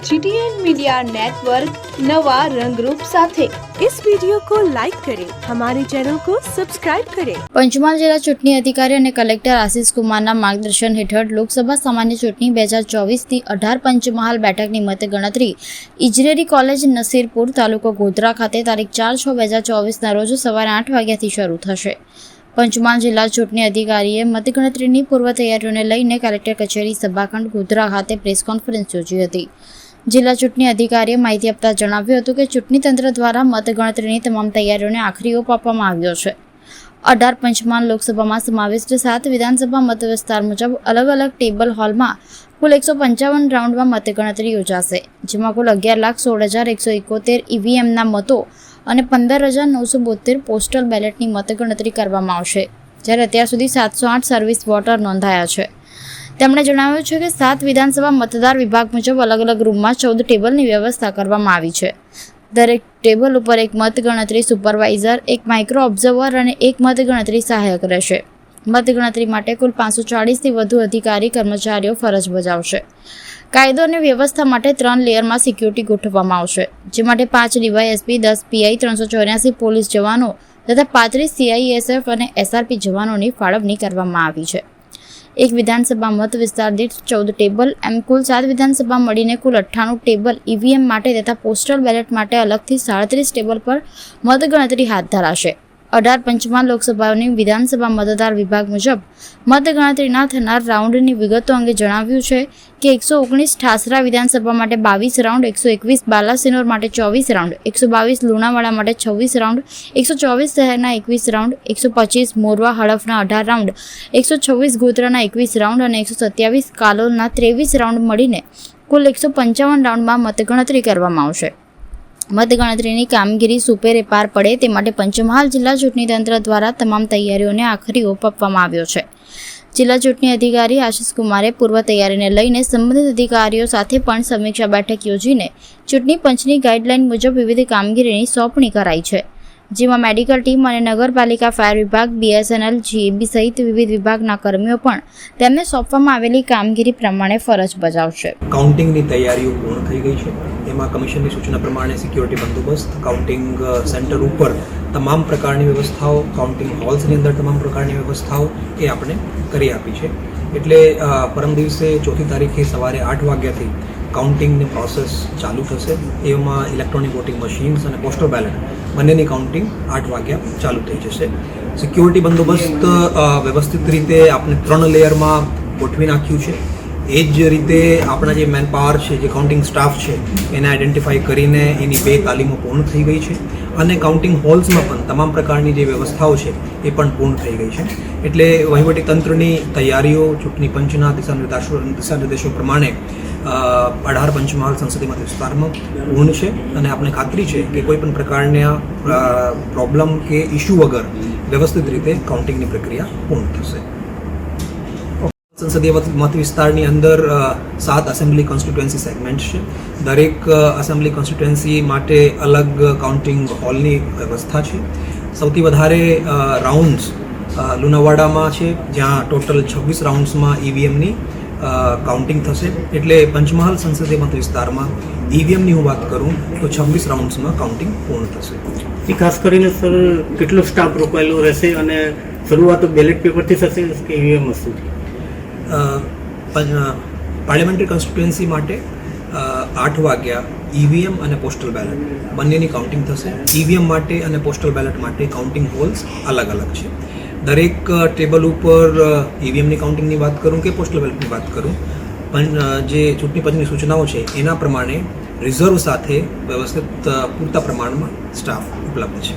GTN media network नवा रंगरूप સાથે इस वीडियो को लाइक करें हमारे चैनल को सब्सक्राइब करें પંચમહાલ જિલ્લા ચૂંટણી અધિકારી અને કલેક્ટર આશિષ કુમારના માર્ગદર્શન હેઠળ લોકસભા સામાન્ય ચૂંટણી બે હજાર ચોવીસથી અઢાર પંચમહાલ બેઠકની મતગણતરી ઇજનેરી કોલેજ નસીરપુર તાલુકો ગોધરા ખાતે તારીખ ચાર છ બે હજાર ચોવીસના રોજ સવારે આઠ વાગ્યાથી શરૂ થશે પંચમહાલ જિલ્લા ચૂંટણી અધિકારીએ મતગણતરીની પૂર્વ તૈયારીઓને લઈને કલેક્ટર કચેરી સભાખંડ ગોધરા ખાતે પ્રેસ કોન્ફરન્સ યોજી હતી જિલ્લા ચૂંટણી અધિકારીએ માહિતી આપતા જણાવ્યું હતું કે ચૂંટણી તંત્ર દ્વારા મતગણતરીની તમામ તૈયારીઓને આખરી ઓપ આપવામાં આવ્યો છે. અઢાર પંચમાન લોકસભામાં સમાવિષ્ટ સાત વિધાનસભા મત વિસ્તાર મુજબ અલગ અલગ ટેબલ હોલમાં કુલ એકસો પંચાવન રાઉન્ડમાં મતગણતરી યોજાશે, જેમાં કુલ અગિયાર લાખ સોળ હજાર એકસો એકોતેર ઈવીએમના મતો અને પંદર હજાર નવસો બોતેર પોસ્ટલ બેલેટની મતગણતરી કરવામાં આવશે, જ્યારે અત્યાર સુધી સાતસો આઠ સર્વિસ વોટર નોંધાયા છે. તેમણે જણાવ્યું છે કે સાત વિધાનસભા મતદાર વિભાગ મુજબ અલગ અલગ રૂમમાં ચૌદ ટેબલની વ્યવસ્થા કરવામાં આવી છે. દરેક ટેબલ ઉપર એક મતગણતરી સુપરવાઇઝર, એક માઇક્રો ઓબ્ઝર્વર અને એક મતગણતરી સહાયક રહેશે. મતગણતરી માટે કુલ પાંચસો ચાળીસથી વધુ અધિકારી, કર્મચારીઓ ફરજ બજાવશે. કાયદો અને વ્યવસ્થા માટે ત્રણ લેયરમાં સિક્યુરિટી ગોઠવવામાં આવશે, જે માટે પાંચ ડીવાયએસપી, દસ પીઆઈ, ત્રણસો ચોર્યાસી પોલીસ જવાનો તથા પાંત્રીસ સીઆઈએસએફ અને એસઆરપી જવાનોની ફાળવણી કરવામાં આવી છે. એક વિધાનસભા મત વિસ્તાર દીઠ ચૌદ ટેબલ. એમ કુલ સાત વિધાનસભા મળીને કુલ અઠ્ઠાણું ટેબલ ઈવીએમ માટે તથા પોસ્ટલ બેલેટ માટે અલગથી સાડત્રીસ ટેબલ પર મતગણતરી હાથ ધરાશે. અઢાર પંચમાં લોકસભાની વિધાનસભા મતદાર વિભાગ મુજબ મતગણતરીના થનાર રાઉન્ડની વિગતો અંગે જણાવ્યું છે કે એકસો ઓગણીસ ઠાસરા વિધાનસભા માટે બાવીસ રાઉન્ડ, એકસો એકવીસ બાલાસિનોર માટે ચોવીસ રાઉન્ડ, એકસો બાવીસ લુણાવાડા માટે છવ્વીસ રાઉન્ડ, એકસો ચોવીસ શહેરના એકવીસ રાઉન્ડ, એકસો પચીસ મોરવા હડફના અઢાર રાઉન્ડ, એકસો છવ્વીસ ગોધરાના એકવીસ રાઉન્ડ અને એકસો સત્યાવીસ કાલોલના ત્રેવીસ રાઉન્ડ મળીને કુલ એકસો પંચાવન રાઉન્ડમાં મતગણતરી કરવામાં આવશે. મતગણતરીની કામગીરી સુપેરે પાર પડે તે માટે પંચમહાલ જિલ્લા ચૂંટણી તંત્ર દ્વારા તમામ તૈયારીઓને આખરી ઓપ આપવામાં આવ્યો છે. જિલ્લા ચૂંટણી અધિકારી આશિષ કુમારે પૂર્વ તૈયારીને લઈને સંબંધિત અધિકારીઓ સાથે પણ સમીક્ષા બેઠક યોજીને ચૂંટણી પંચની ગાઈડલાઈન મુજબ વિવિધ કામગીરીની સોંપણી કરાઈ છે. જેમાં મેડિકલ ટીમ અને નગરપાલિકા, ફાયર વિભાગ, બીએસએનએલ જીએબી સહિત વિવિધ વિભાગના કર્મીઓ પણ તેમને સોંપવામાં આવેલી કામગીરી પ્રમાણે ફરજ બજાવશે. કાઉન્ટિંગની તૈયારીઓ પૂર્ણ થઈ ગઈ છે. એમાં કમિશનની સૂચના પ્રમાણે સિક્યોરિટી બંદોબસ્ત, કાઉન્ટિંગ સેન્ટર ઉપર તમામ પ્રકારની વ્યવસ્થાઓ, કાઉન્ટિંગ હોલ્સની અંદર તમામ પ્રકારની વ્યવસ્થાઓ એ આપણે કરી આપી છે. એટલે પરમ દિવસે ચોથી તારીખે સવારે આઠ વાગ્યાથી કાઉન્ટિંગની પ્રોસેસ ચાલુ થશે. એમાં ઇલેક્ટ્રોનિક વોટિંગ મશીન્સ અને પોસ્ટલ બેલેટ બંનેની કાઉન્ટિંગ આઠ વાગ્યા ચાલુ થઈ જશે. સિક્યોરિટી બંદોબસ્ત વ્યવસ્થિત રીતે આપણે ત્રણ લેયરમાં ગોઠવી નાખ્યું છે. એ જ રીતે આપણા જે મેન પાવર છે, જે કાઉન્ટિંગ સ્ટાફ છે, એને આઈડેન્ટિફાઈ કરીને એની બે તાલીમો પૂર્ણ થઈ ગઈ છે અને કાઉન્ટિંગ હોલ્સમાં પણ તમામ પ્રકારની જે વ્યવસ્થાઓ છે, એ પણ પૂર્ણ થઈ ગઈ છે. એટલે વહીવટી તંત્રની તૈયારીઓ, ચૂંટણી પંચના દિશા નિર્દેશો દિશા નિર્દેશો પ્રમાણે અઢાર પંચમહાલ સંસદીય મત વિસ્તારમાં પૂર્ણ છે અને આપણે ખાતરી છે કે કોઈ પણ પ્રકારના પ્રોબ્લેમ કે ઇસ્યુ વગર વ્યવસ્થિત રીતે કાઉન્ટિંગની પ્રક્રિયા પૂર્ણ થશે. સંસદીય મત વિસ્તારની અંદર સાત એસેમ્બલી કોન્સ્ટિટ્યુએન્સી સેગમેન્ટ છે. દરેક એસેમ્બલી કોન્સ્ટિટ્યુએન્સી માટે અલગ કાઉન્ટિંગ હોલની વ્યવસ્થા છે. સૌથી વધારે રાઉન્ડ્સ લુણાવાડામાં છે, જ્યાં ટોટલ છવ્વીસ રાઉન્ડ્સમાં ઈવીએમની કાઉન્ટિંગ થશે. એટલે પંચમહાલ સંસદીય મત વિસ્તારમાં ઈવીએમની હું વાત કરું, તો છવ્વીસ રાઉન્ડ્સમાં કાઉન્ટિંગ પૂર્ણ થશે. એ ખાસ કરીને, સર, કેટલો સ્ટાફ રોકાયેલો રહેશે અને શરૂઆત બેલેટ પેપરથી થશે કે ઈવીએમ વસ્તુથી પાર્લામેન્ટરી કોન્સ્ટિટ્યુએન્સી માટે આઠ વાગ્યા ઈવીએમ અને પોસ્ટલ બેલેટ બંનેની કાઉન્ટિંગ થશે. ઈવીએમ માટે અને પોસ્ટલ બેલેટ માટે કાઉન્ટિંગ હોલ્સ અલગ અલગ છે. દરેક ટેબલ ઉપર ઈવીએમની કાઉન્ટિંગની વાત કરું કે પોસ્ટલ બેલેટની વાત કરું? પણ જે ચૂંટણી પંચની સૂચનાઓ છે, એના પ્રમાણે રિઝર્વ સાથે વ્યવસ્થિત પૂરતા પ્રમાણમાં સ્ટાફ ઉપલબ્ધ છે.